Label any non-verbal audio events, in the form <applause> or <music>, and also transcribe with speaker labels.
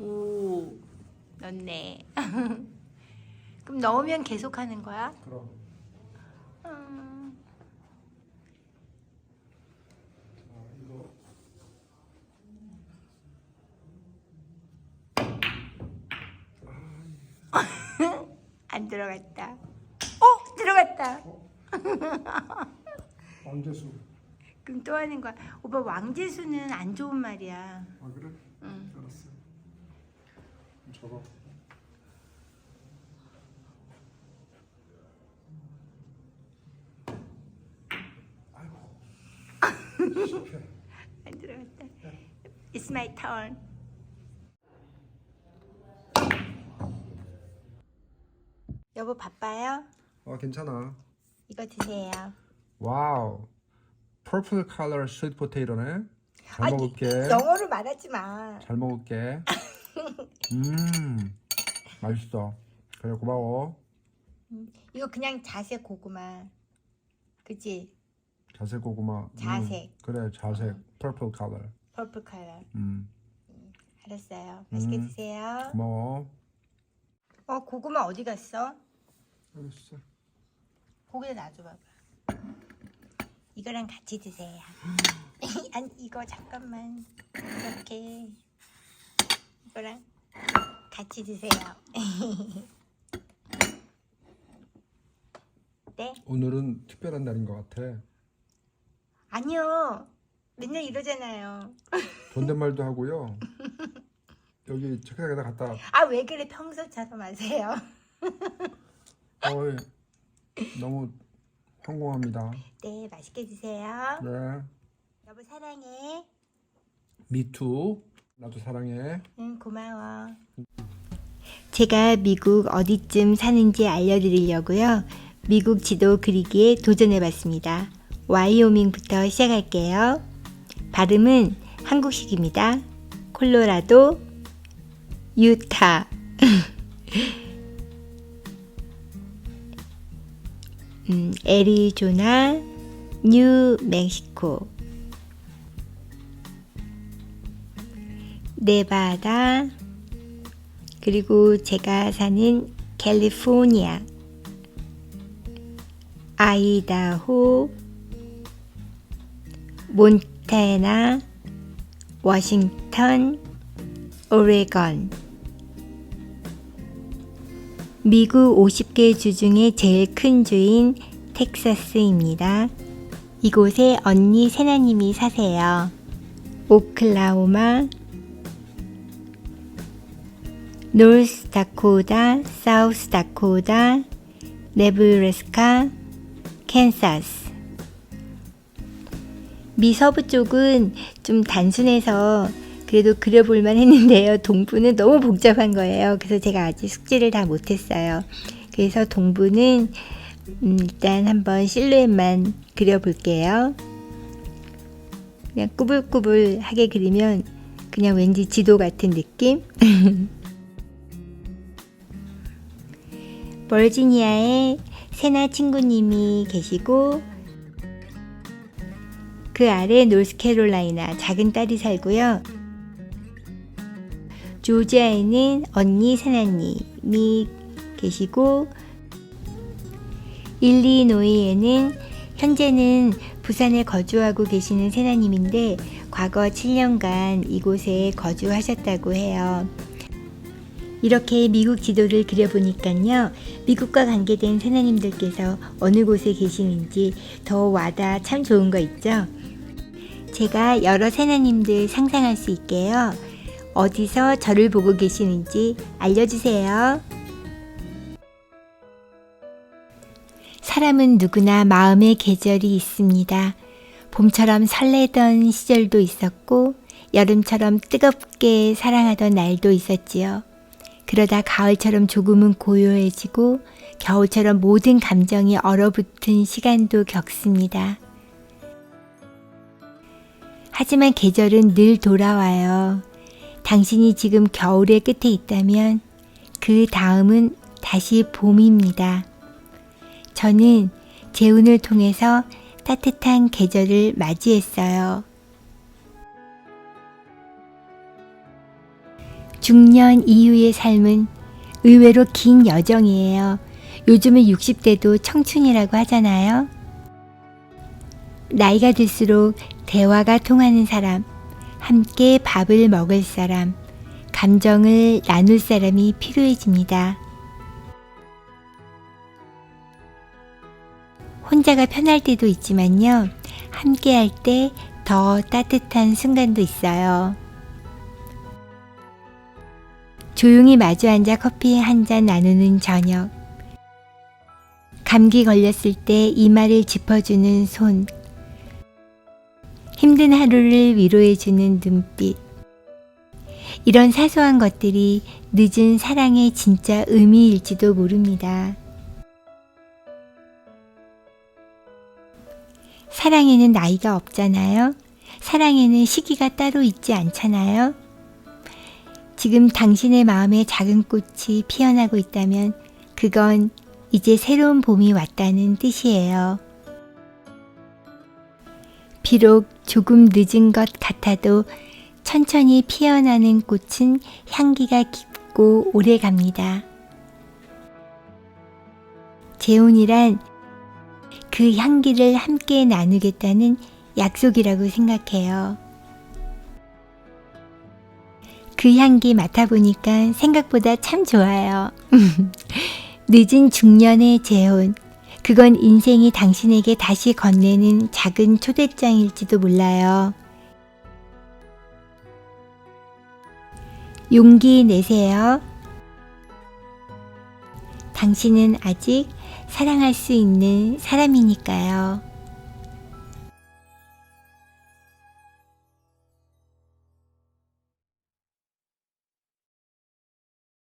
Speaker 1: 오, 넣네. <laughs> 그럼 넣으면 계속 하는 거야?
Speaker 2: 그럼
Speaker 1: 음,
Speaker 2: 아, 이거 <laughs>
Speaker 1: 안 들어갔다. 어, 들어갔다.
Speaker 2: 왕재수
Speaker 1: 그럼 또 하는 거야. 오빠 왕재수는 안 좋은 말이야.
Speaker 2: 아 그래? 저거 아이고 실패 <laughs>
Speaker 1: 안 들어갔다. It's my turn. 여보 바빠요?
Speaker 2: 어 괜찮아
Speaker 1: 이거 드세요.
Speaker 2: 와우 퍼플 컬러 스윗 포테이토네 잘
Speaker 1: 아니,
Speaker 2: 먹을게
Speaker 1: 영어로 말하지 마.
Speaker 2: 잘 먹을게 <laughs> 음 맛있어 그래 고마워
Speaker 1: 이거 그냥 자색 고구마. 그치?
Speaker 2: 자색 고구마 음,
Speaker 1: 자색.
Speaker 2: 그래 자색 퍼플 컬러
Speaker 1: 퍼플 컬러.
Speaker 2: 음
Speaker 1: 알았어요. 맛있게
Speaker 2: 음.
Speaker 1: 드세요.
Speaker 2: 고마워
Speaker 1: 어 고구마 어디 갔어?
Speaker 2: 알았어
Speaker 1: 고기다 놔줘봐봐. 이거랑 같이 드세요. <gasps> <laughs> 아니 이거 잠깐만 이렇게 이거랑 같이 드세요. <laughs> 네?
Speaker 2: 오늘은 특별한 날인 것 같아
Speaker 1: 아니요. 맨날 이러잖아요. <laughs>
Speaker 2: 존댓말도 하고요 여기 책상에다 갖다
Speaker 1: 아 왜 그래 평소처럼 하세요. <laughs>
Speaker 2: 어이 너무 황공합니다
Speaker 1: 네 맛있게 드세요.
Speaker 2: 네
Speaker 1: 여보 사랑해.
Speaker 2: 미투 나도 사랑해
Speaker 1: 응 고마워. 제가 미국 어디쯤 사는지 알려드리려고요. 미국 지도 그리기에 도전해봤습니다. 와이오밍부터 시작할게요. 발음은 한국식입니다. 콜로라도, 유타. <laughs> 음, 애리조나, 뉴멕시코. 네바다, 그리고 제가 사는 캘리포니아, 아이다호, 몬타나, 워싱턴, 오레건. 미국 50개 주 중에 제일 큰 주인 텍사스입니다. 이곳에 언니 세나님이 사세요. 오클라호마, 노스 다코다, 사우스 다코다, 네브래스카, 캔사스. 미서부 쪽은 좀 단순해서 그래도 그려볼만 했는데요. <laughs> 동부는 너무 복잡한 거예요. 그래서 제가 아직 숙지를 다 못했어요. 그래서 동부는 음, 일단 한번 실루엣만 그려볼게요. 그냥 꾸불꾸불하게 그리면 그냥 왠지 지도 같은 느낌? <laughs> 버지니아에 세나 친구님이 계시고 그 아래 노스캐롤라이나 작은 딸이 살고요. 조지아에는 언니 세나님이 계시고 일리노이에는 현재는 부산에 거주하고 계시는 세나님인데 과거 7년간 이곳에 거주하셨다고 해요. 이렇게 미국 지도를 그려보니까요. 미국과 관계된 세나님들께서 어느 곳에 계시는지 더 와다 참 좋은 거 있죠? 제가 여러 세나님들 상상할 수 있게요. 어디서 저를 보고 계시는지 알려주세요. 사람은 누구나 마음의 계절이 있습니다. 봄처럼 설레던 시절도 있었고, 여름처럼 뜨겁게 사랑하던 날도 있었지요. 그러다 가을처럼 조금은 고요해지고 겨울처럼 모든 감정이 얼어붙은 시간도 겪습니다. 하지만 계절은 늘 돌아와요. 당신이 지금 겨울의 끝에 있다면 그 다음은 다시 봄입니다. 저는 재운을 통해서 따뜻한 계절을 맞이했어요. 중년 이후의 삶은 의외로 긴 여정이에요. 요즘은 60대도 청춘이라고 하잖아요. 나이가 들수록 대화가 통하는 사람, 함께 밥을 먹을 사람, 감정을 나눌 사람이 필요해집니다. 혼자가 편할 때도 있지만요. 함께 할 때 더 따뜻한 순간도 있어요. 조용히 마주 앉아 커피 한 잔 나누는 저녁. 감기 걸렸을 때 이마를 짚어주는 손. 힘든 하루를 위로해주는 눈빛. 이런 사소한 것들이 늦은 사랑의 진짜 의미일지도 모릅니다. 사랑에는 나이가 없잖아요. 사랑에는 시기가 따로 있지 않잖아요. 지금 당신의 마음에 작은 꽃이 피어나고 있다면 그건 이제 새로운 봄이 왔다는 뜻이에요. 비록 조금 늦은 것 같아도 천천히 피어나는 꽃은 향기가 깊고 오래 갑니다. 재혼이란 그 향기를 함께 나누겠다는 약속이라고 생각해요. 그 향기 맡아보니까 생각보다 참 좋아요. <laughs> 늦은 중년의 재혼. 그건 인생이 당신에게 다시 건네는 작은 초대장일지도 몰라요. 용기 내세요. 당신은 아직 사랑할 수 있는 사람이니까요.